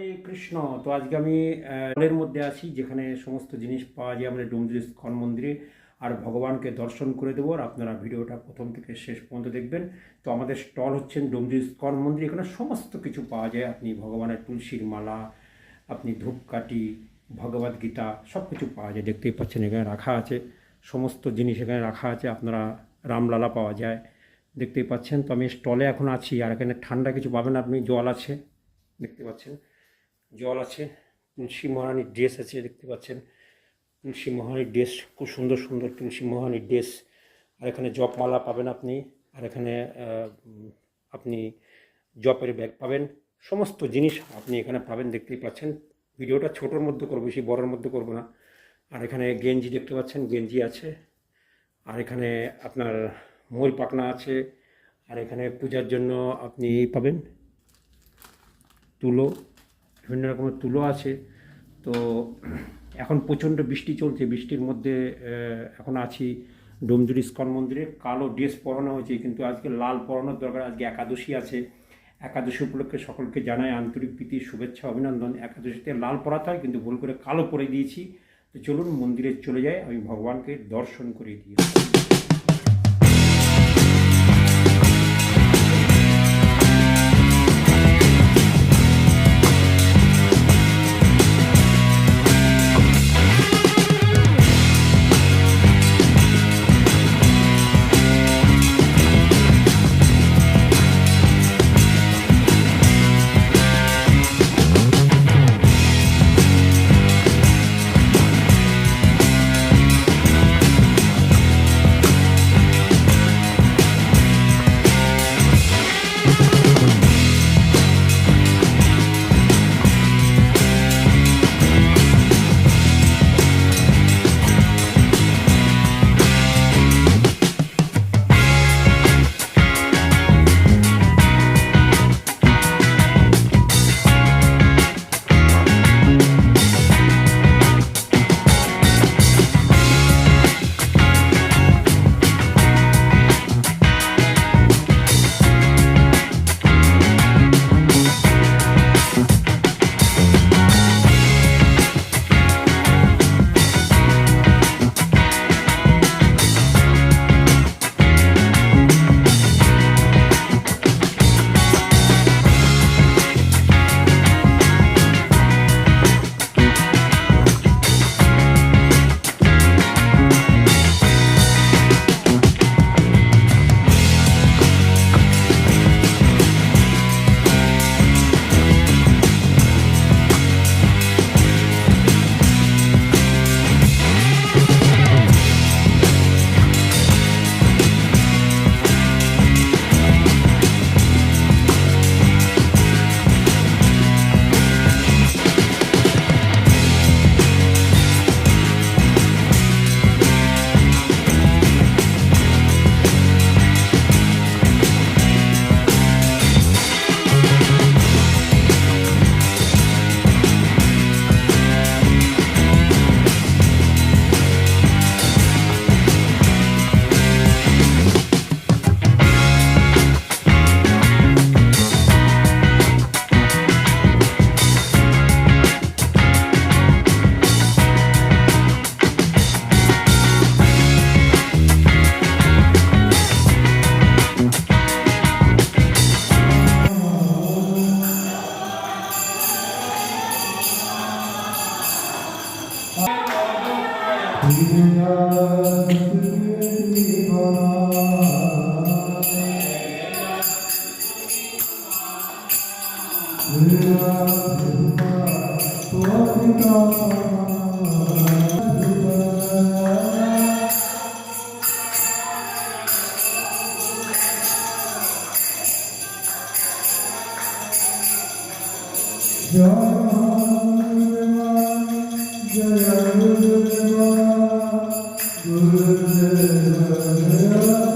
হরে কৃষ্ণ, তো আজকে আমি হলের মধ্যে আছি, যেখানে সমস্ত জিনিস পাওয়া যায়, আমাদের ডুমজুরি স্কন মন্দিরে। আর ভগবানকে দর্শন করে দেবো, আর আপনারা ভিডিওটা প্রথম থেকে শেষ পর্যন্ত দেখবেন। তো আমাদের স্টল হচ্ছেন ডুমজুরি স্কন মন্দির, এখানে সমস্ত কিছু পাওয়া যায়। আপনি ভগবানের তুলসীর মালা, আপনি ধূপকাঠি ভগবদ গীতা, সব কিছু পাওয়া যায়। দেখতেই পাচ্ছেন, এখানে রাখা আছে। সমস্ত জিনিস এখানে রাখা আছে, আপনারা রামলালা পাওয়া যায়। দেখতেই পাচ্ছেন, তো আমি স্টলে এখন আছি, আর এখানে ঠান্ডা কিছু পাবেন আপনি জল আছে। দেখতে পাচ্ছেন। জল আছে, তুলসী মহারানীর ড্রেস আছে, দেখতে পাচ্ছেন। তুলসী মহারানীর ড্রেস খুব সুন্দর সুন্দর তুলসী মহারানীর ড্রেস আর এখানে জপমালা পাবেন আপনি, আর এখানে আপনি জপের ব্যাগ পাবেন। সমস্ত জিনিস আপনি এখানে পাবেন, দেখতেই পাচ্ছেন। ভিডিওটা ছোটোর মধ্যে করব, বেশি বড়োর মধ্যে করব না। আর এখানে গেঞ্জি দেখতে পাচ্ছেন, গেঞ্জি আছে। আর এখানে আপনার ময়ূর পাখনা আছে। আর এখানে পূজার জন্য আপনি পাবেন তুলো। বিভিন্ন রকমের তুলো আছে। তো এখন প্রচণ্ড বৃষ্টি চলছে। বৃষ্টির মধ্যে এখন আছি ডোমজুরি ইস্কন মন্দিরে। কালো ড্রেস পরানো হয়েছে, কিন্তু আজকে লাল পরানোর দরকার। আজকে একাদশী আছে। একাদশী উপলক্ষে সকলকে জানাই আন্তরিক প্রীতি, শুভেচ্ছা, অভিনন্দন। একাদশীতে লাল পরাতে হয়, কিন্তু ভুল করে কালো পরে দিয়েছি। তো চলুন মন্দিরে চলে যাই। আমি ভগবানকে দর্শন করে দিই। Yeah. Guru Deva, Guru Deva,